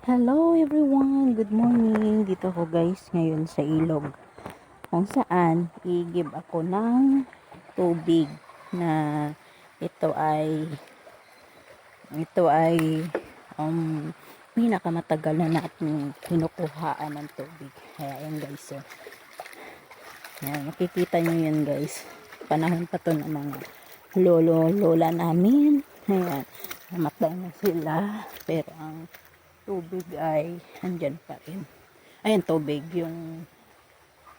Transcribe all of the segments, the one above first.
Hello everyone, good morning. Dito ako guys ngayon sa ilog. Kung saan i-give ako ng tubig na ito ay ito ay um, pinakamatagal na natin kinukuhaan ng tubig. Kaya yan guys. Oh. Yan, makikita nyo yan guys. Panahon pa to ng mga lolo, lola namin. Ayan, namatay na sila. Pero ang tubig ay andyan pa rin. Ayan, tubig. Yung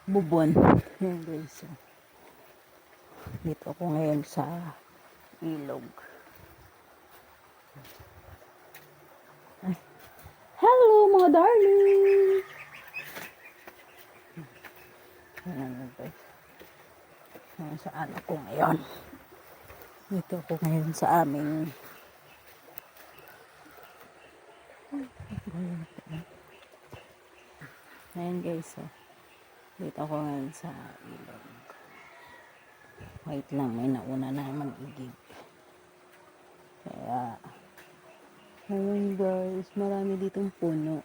bubon. Yan guys. Dito ako ngayon sa ilog. Hello mga darling! Ayan guys. Ayan, saan ako ngayon? Dito ako ngayon sa aming Ayan guys, oh. Dito ako ngayon sa ilog. Wait lang, may nauna na mag-igig. Kaya, ngayon guys, marami ditong puno.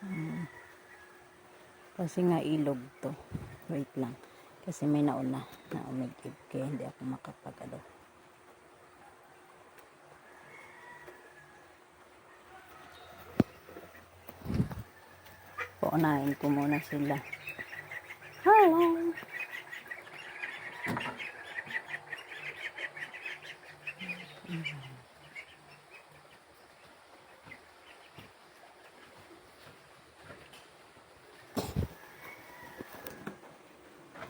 Hmm. Kasi nga ilog to. Wait lang. Kasi may nauna na umigib. Kaya hindi ako makapagalo. Paunahin ko muna sila. Hello!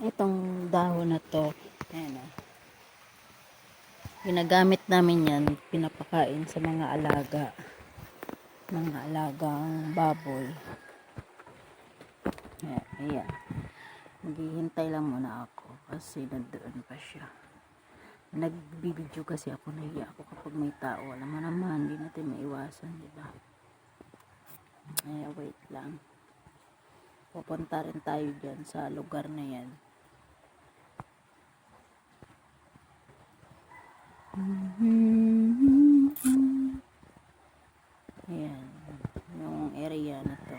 Itong dahon na to, ayan o. Ginagamit namin yan, pinapakain sa mga alaga. Mga alagang baboy. Ayan. Maghihintay lang muna ako kasi nandoon pa siya. Nagbibideo kasi ako, nahiya ako kapag may tao. Alam mo naman, hindi natin maiwasan, di ba? Ay, wait lang. Pupunta rin tayo dyan sa lugar na yan. Ayan. Yung area na to.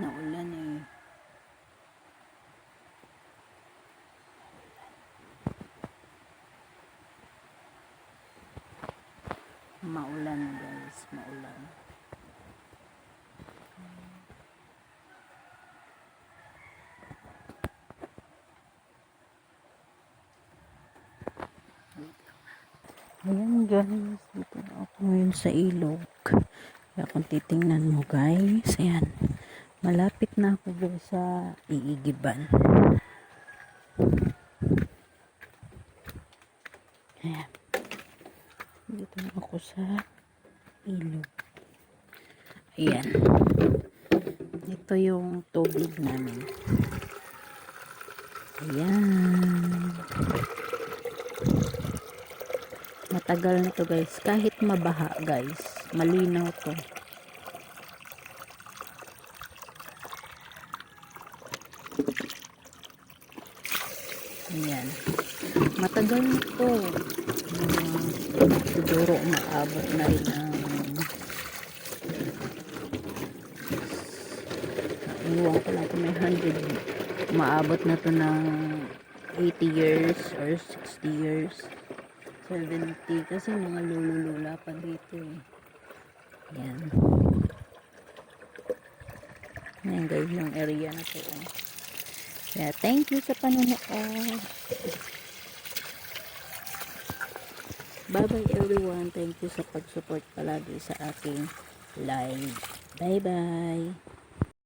Naulan eh. Maulan guys, maulan. Ayan guys, dito na ako ngayon sa ilog. Kaya kung titingnan mo guys, ayan. Malapit na ako guys sa iigiban. Ayan. Dito na ako sa ilog. Ayan. Ito yung tubig namin. Ayan. Matagal na to guys. Kahit mabaha guys. Malinaw to. Ayan. Matagal na to. Uh, siguro maabot na rin ang iwan ko lang kung may 100 maabot na to ng 80 years or 60 years 70 kasi mga lululula pa dito eh yan yan guys yung area na to eh. Yeah, thank you sa panonood bye bye everyone. Thank you sa pag support palagi sa aking live. Bye bye